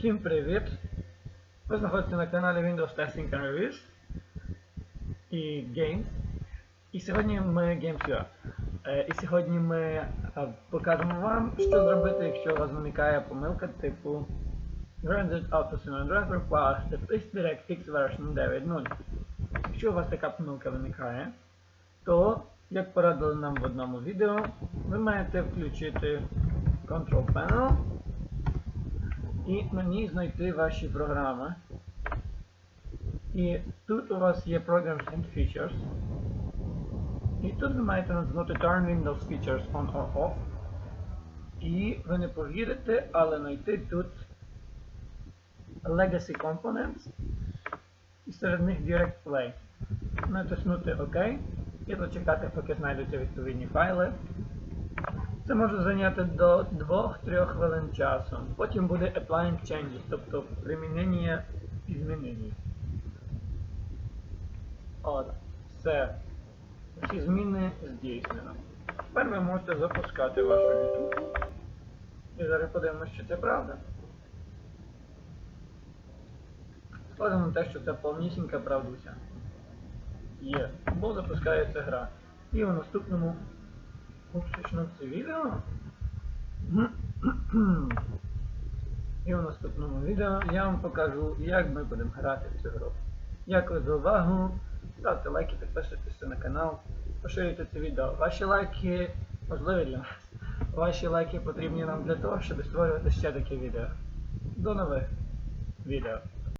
Всім привіт! Ви знаходитеся на каналі Windows Testing and Reviews і Games. І сьогодні ми Games.ua. Е, І сьогодні ми е, покажемо вам, що зробити, якщо у вас виникає помилка типу Rendered Auto Simulator Plus the Please DirectX version 9.0. Якщо у вас така помилка виникає, то, як порадили нам в одному відео, ви маєте включити Control Panel і ній знайти ваші програми. І тут у вас є Programs and Features. І тут ви маєте натиснути Turn Windows Features on or off. І ви не повірите, але знайти тут Legacy Components і серед них Direct Play. Натиснути ОК і зачекати, поки знайдуться відповідні файли. Це може зайняти до 2-3 хвилин часу. Потім буде applying changes, тобто примінення змінень. От, все. Всі зміни здійснено. Тепер ви можете запускати вашу YouTube. І зараз подивимося, чи це правда. Схоже на те, що це повнісінька правдуся. Є, бо запускається гра. І у наступному Почну це відео. І у наступному відео я вам покажу, як ми будемо грати в цю гру. Дякую за увагу. Ставте лайки, підписуйтесь на канал, поширюйте це відео. Ваші лайки важливі для нас. Ваші лайки потрібні нам для того, щоб створювати ще такі відео. До нових відео.